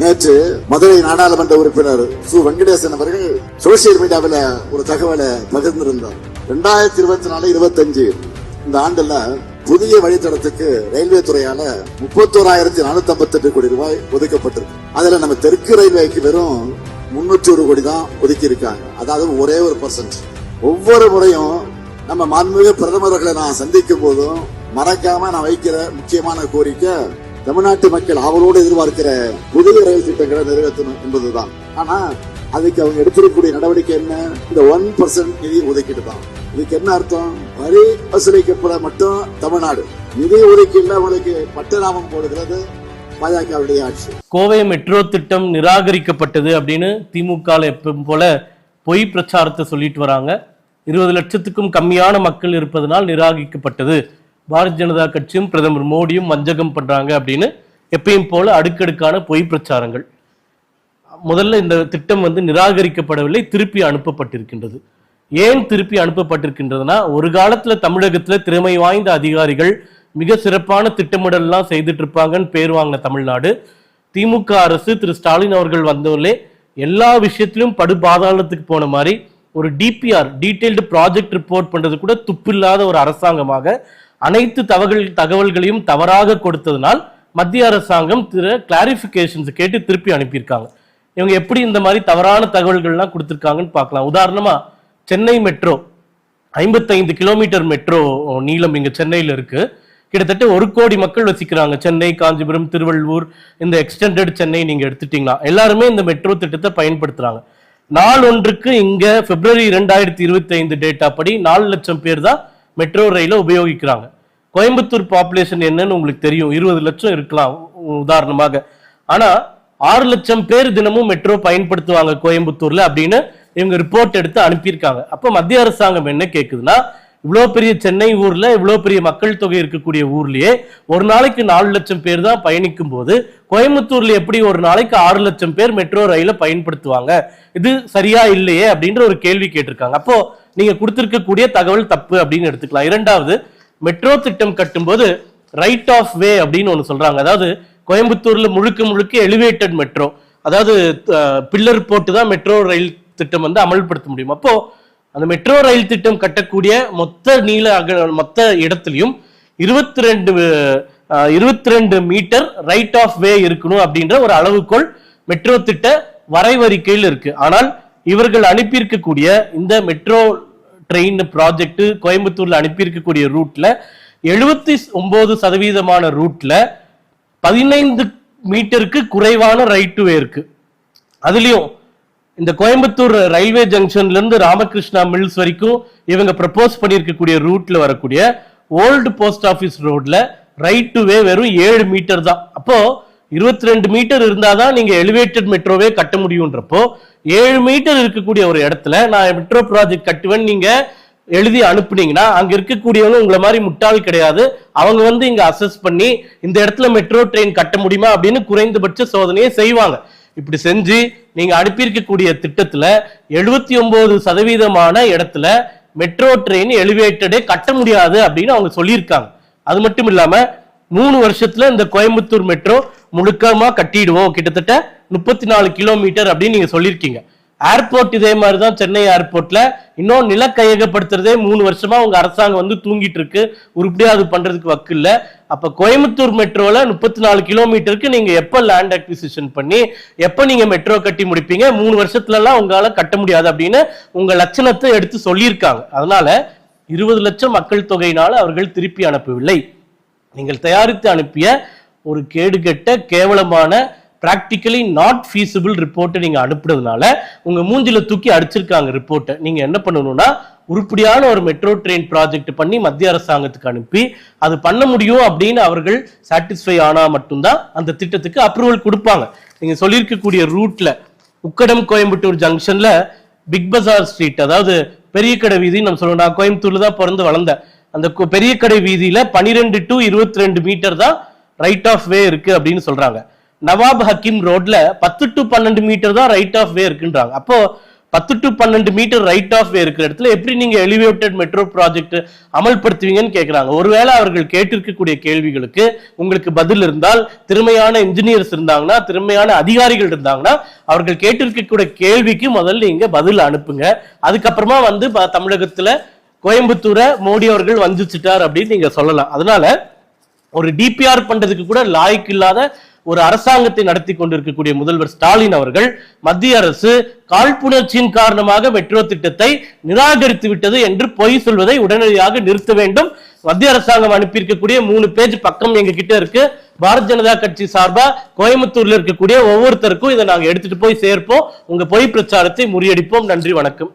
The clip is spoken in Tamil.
நேற்று மதுரை நாடாளுமன்ற உறுப்பினர் சு. வெங்கடேசன் அவர்கள் சோசியல் மீடியாவில் ஒரு தகவலை பகிர்ந்திருந்தார். ரெண்டாயிரத்தி இருபத்தி நாலு இருபத்தஞ்சு இந்த ஆண்டுல புதிய வழித்தடத்துக்கு ரயில்வே துறையால முப்பத்தோராயிரத்தி நானூத்தி ஐம்பத்தி எட்டு கோடி ரூபாய் ஒதுக்கப்பட்டிருக்கு. அதுல நம்ம தெற்கு ரயில்வேக்கு வெறும் முன்னூற்றி ஒரு கோடி தான் ஒதுக்கி இருக்காங்க அதாவது ஒரே ஒரு பர்சன்ட் ஒவ்வொரு முறையும் நம்ம மாண்புமிகு பிரதமர்களை நான் சந்திக்கும் போதும் மறக்காம நான் வைக்கிற முக்கியமான கோரிக்கை தமிழ்நாட்டு மக்கள் அவரோடு எதிர்பார்க்கிற புதிய ரயில் திட்டங்களை நிறைவேற்றணும் என்பதுதான். ஆனா அதுக்கு அவங்க எடுத்திருக்கக்கூடிய நடவடிக்கை என்ன? இந்த ஒன் பர்சன்ட் நிதி ஒதுக்கீடு தான். இதுக்கு என்ன அர்த்தம்? வரி வசூலிக்கப்பட மட்டும் தமிழ்நாடு நிதி ஒதுக்கீடுல அவங்களுக்கு பட்டநாமம் போடுகிறது பாஜகவுடைய ஆட்சி. கோவை மெட்ரோ திட்டம் நிராகரிக்கப்பட்டது அப்படின்னு திமுக எப்பவும் போல பொய் பிரச்சாரத்தை சொல்லிட்டு வராங்க. இருபது லட்சத்துக்கும் கம்மியான மக்கள் இருப்பதனால் நிராகரிக்கப்பட்டது. பாரதிய ஜனதா கட்சியும் பிரதமர் மோடியும் வஞ்சகம் பண்றாங்க அப்படின்னு எப்பயும் போல அடுக்கடுக்கான பொய் பிரச்சாரங்கள். முதல்ல இந்த திட்டம் வந்து நிராகரிக்கப்படவில்லை திருப்பி அனுப்பப்பட்டிருக்கின்றது. ஏன் திருப்பி அனுப்பப்பட்டிருக்கின்றதுன்னா ஒரு காலத்துல தமிழகத்துல திறமை வாய்ந்த அதிகாரிகள் மிக சிறப்பான திட்டமிடல்லாம் செய்துட்டு இருப்பாங்கன்னு பேர் வாங்கின தமிழ்நாடு. திமுக அரசு திரு ஸ்டாலின் அவர்கள் வந்தவர்களே எல்லா விஷயத்திலும் படு பாதாளத்துக்கு போன மாதிரி ஒரு டிபிஆர் டீடைல்டு ப்ராஜெக்ட் ரிப்போர்ட் பண்ணுறது கூட துப்பில்லாத ஒரு அரசாங்கமாக அனைத்து தகவல் தகவல்களையும் தவறாக கொடுத்ததுனால் மத்திய அரசாங்கம் திரு கிளாரிபிகேஷன்ஸ் கேட்டு திருப்பி அனுப்பியிருக்காங்க. இவங்க எப்படி இந்த மாதிரி தவறான தகவல்கள்லாம் கொடுத்துருக்காங்கன்னு பார்க்கலாம். உதாரணமாக சென்னை மெட்ரோ ஐம்பத்தைந்து கிலோமீட்டர் மெட்ரோ நீளம் இங்கே சென்னையில் இருக்குது கிட்டத்தட்ட ஒரு கோடி மக்கள் வசிக்கிறாங்க. சென்னை காஞ்சிபுரம் திருவள்ளூர் இந்த எக்ஸ்டெண்டட் சென்னை நீங்கள் எடுத்துட்டிங்கன்னா எல்லாருமே இந்த மெட்ரோ திட்டத்தை பயன்படுத்துகிறாங்க நாள் ஒன்றுக்கு இங்கே பிப்ரவரி ரெண்டாயிரத்தி இருபத்தி ஐந்து டேட்டா படி நாலு லட்சம் பேர் தான் மெட்ரோ ரயிலை உபயோகிக்கிறாங்க. கோயம்புத்தூர் பாப்புலேஷன் என்னன்னு உங்களுக்கு தெரியும். இருபது லட்சம் இருக்கலாம் உதாரணமாக. ஆனால் ஆறு லட்சம் பேர் தினமும் மெட்ரோ பயன்படுத்துவாங்க கோயம்புத்தூர்ல அப்படின்னு இவங்க ரிப்போர்ட் எடுத்து அனுப்பியிருக்காங்க. அப்போ மத்திய அரசாங்கம் என்ன கேட்குதுன்னா இவ்வளோ பெரிய சென்னை ஊரில் இவ்வளோ பெரிய மக்கள் தொகை இருக்கக்கூடிய ஊர்லேயே ஒரு நாளைக்கு நாலு லட்சம் பேர் தான் பயணிக்கும் போது கோயம்புத்தூரில் எப்படி ஒரு நாளைக்கு ஆறு லட்சம் பேர் மெட்ரோ ரயில பயன்படுத்துவாங்க? இது சரியா இல்லையே அப்படின்ற ஒரு கேள்வி கேட்டிருக்காங்க. அப்போ நீங்க கொடுத்துருக்கக்கூடிய தகவல் தப்பு அப்படின்னு எடுத்துக்கலாம். இரண்டாவது மெட்ரோ திட்டம் கட்டும்போது ரைட் ஆஃப் வே அப்படின்னு ஒன்று சொல்றாங்க. அதாவது கோயம்புத்தூர்ல முழுக்க முழுக்க எலிவேட்டட் மெட்ரோ அதாவது பில்லர் போட்டு தான் மெட்ரோ ரயில் திட்டம் வந்து அமல்படுத்த முடியும். அப்போது அந்த மெட்ரோ ரயில் திட்டம் கட்டக்கூடிய மொத்த நீள அக மொத்த இடத்துலையும் இருபத்தி ரெண்டு இருபத்தி ரெண்டு மீட்டர் ரைட் ஆஃப் வே இருக்கணும் அப்படின்ற ஒரு அளவுக்குள் மெட்ரோ திட்ட வரைவறிக்கையில் இருக்கு. ஆனால் இவர்கள் அனுப்பியிருக்கக்கூடிய இந்த மெட்ரோ ட்ரெயின் ப்ராஜெக்ட் கோயம்புத்தூர்ல அனுப்பியிருக்கக்கூடிய ரூட்ல எழுபத்தி ஒன்பது சதவீதமான ரூட்ல பதினைந்து மீட்டருக்கு குறைவான ரைட் வே இருக்கு. அதுலயும் இந்த கோயம்புத்தூர் ரயில்வே ஜங்ஷன்ல இருந்து ராமகிருஷ்ணா மில்ஸ் வரைக்கும் இவங்க ப்ரப்போஸ் பண்ணியிருக்கக்கூடிய ரூட்ல வரக்கூடிய ஓல்டு போஸ்ட் ஆஃபீஸ் ரோட்ல ரைட் டு வே வெறும் ஏழு மீட்டர் தான். அப்போ இருபத்தி ரெண்டு மீட்டர் இருந்தாதான் நீங்க எலிவேட்டட் மெட்ரோவே கட்ட முடியுன்றப்போ ஏழு மீட்டர் இருக்கக்கூடிய ஒரு இடத்துல நான் மெட்ரோ ப்ராஜெக்ட் கட்டுவேன் நீங்க எழுதி அனுப்புனீங்கன்னா அங்க இருக்கக்கூடியவங்க உங்களை மாதிரி முட்டாள் கிடையாது. அவங்க வந்து இங்க அசஸ் பண்ணி இந்த இடத்துல மெட்ரோ ட்ரெயின் கட்ட முடியுமா அப்படின்னு குறைந்தபட்ச சோதனையை செய்வாங்க. இப்படி செஞ்சு நீங்க அனுப்பியிருக்கக்கூடிய திட்டத்துல எழுபத்தி ஒன்பது சதவீதமான இடத்துல மெட்ரோ ட்ரெயின் எலிவேட்டடே கட்ட முடியாது அப்படின்னு அவங்க சொல்லியிருக்காங்க. அது மட்டும் இல்லாம மூணு வருஷத்துல இந்த கோயம்புத்தூர் மெட்ரோ முழுக்கமா கட்டிடுவோம். கிட்டத்தட்ட முப்பத்தி நாலு கிலோமீட்டர் அப்படின்னு நீங்க சொல்லியிருக்கீங்க. ஏர்போர்ட் இதே மாதிரி தான் சென்னை ஏர்போர்ட்ல இன்னும் நில கையகப்படுத்துறதே மூணு வருஷமா உங்க அரசாங்கம் வந்து தூங்கிட்டு இருக்கு. உருப்படியா அது பண்றதுக்கு வக்கு இல்ல. அப்ப கோயம்புத்தூர் மெட்ரோல முப்பத்தி நாலு கிலோமீட்டருக்கு நீங்க எப்ப லேண்ட் அக்விசிஷன் பண்ணி எப்ப நீங்க மெட்ரோ கட்டி முடிப்பீங்க? மூணு வருஷத்துல எல்லாம் உங்களால கட்ட முடியாது அப்படின்னு உங்க லட்சணத்தை எடுத்து சொல்லியிருக்காங்க. அதனால இருபது லட்சம் மக்கள் தொகையினால அவர்கள் திருப்பி அனுப்பவில்லை. நீங்கள் தயாரித்து அனுப்பிய ஒரு கேடுகெட்ட கேவலமான ப்ராக்டிக்கலி நாட் ஃபீஸிபிள் ரிப்போர்ட்டை நீங்கள் அனுப்புனதுனால உங்கள் மூஞ்சில் தூக்கி அடிச்சிருக்காங்க ரிப்போர்ட்டை நீங்கள் என்ன பண்ணணும்னா உருப்படியான ஒரு மெட்ரோ ட்ரெயின் ப்ராஜெக்ட் பண்ணி மத்திய அரசாங்கத்துக்கு அனுப்பி அது பண்ண முடியும் அப்படின்னு அவர்கள் சாட்டிஸ்ஃபை ஆனால் மட்டும்தான் அந்த திட்டத்துக்கு அப்ரூவல் கொடுப்பாங்க. நீங்கள் சொல்லியிருக்கக்கூடிய ரூட்டில் உக்கடம் கோயம்புத்தூர் ஜங்ஷனில் பிக் பஜார் ஸ்ட்ரீட் அதாவது பெரிய கடை வீதி நம்ம சொல்லணும். நான் கோயம்புத்தூர்ல தான் பிறந்து வளர்ந்தேன். அந்த கு- பெரிய கடை வீதியில பனிரெண்டு டு இருபத்தி ரெண்டு மீட்டர் தான் ரைட் ஆஃப் வே இருக்கு அப்படின்னு சொல்றாங்க. நவாப் ஹக்கீம் ரோட்ல பத்து டு பன்னெண்டு மீட்டர் தான் ரைட் ஆஃப் வே இருக்குன்றாங்க. அப்போ பத்து டு பன்னெண்டு மீட்டர் ரைட் ஆஃப் வே இருக்கிற இடத்துல எப்படி நீங்க எலிவேட்டட் மெட்ரோ ப்ராஜெக்ட் அமல்படுத்துவீங்கன்னு கேட்கிறாங்க ஒருவேளை அவர்கள் கேட்டிருக்கக்கூடிய கேள்விகளுக்கு உங்களுக்கு பதில் இருந்தால் திறமையான இன்ஜினியர்ஸ் இருந்தாங்கன்னா திறமையான அதிகாரிகள் இருந்தாங்கன்னா அவர்கள் கேட்டிருக்கக்கூடிய கேள்விக்கு முதல்ல நீங்க பதில் அனுப்புங்க. அதுக்கப்புறமா வந்து ப- தமிழகத்துல கோயம்புத்தூரை மோடி அவர்கள் வஞ்சிச்சிட்டார் அப்படின்னு நீங்க சொல்லலாம். அதனால ஒரு டிபிஆர் பண்றதுக்கு கூட லாய்க்கு இல்லாத ஒரு அரசாங்கத்தை நடத்தி கொண்டிருக்கக்கூடிய முதல்வர் ஸ்டாலின் அவர்கள் மத்திய அரசு காழ்ப்புணர்ச்சியின் காரணமாக மெட்ரோ திட்டத்தை நிராகரித்து விட்டது என்று பொய் சொல்வதை உடனடியாக நிறுத்த வேண்டும். மத்திய அரசாங்கம் அனுப்பியிருக்கக்கூடிய மூணு பேஜ் பக்கம் எங்க கிட்ட இருக்கு. பாரத் ஜனதா கட்சி சார்பா கோயம்புத்தூர்ல இருக்கக்கூடிய ஒவ்வொருத்தருக்கும் இதை நாங்க எடுத்துட்டு போய் சேர்ப்போம். உங்க பொய் பிரச்சாரத்தை முறியடிப்போம். நன்றி வணக்கம்.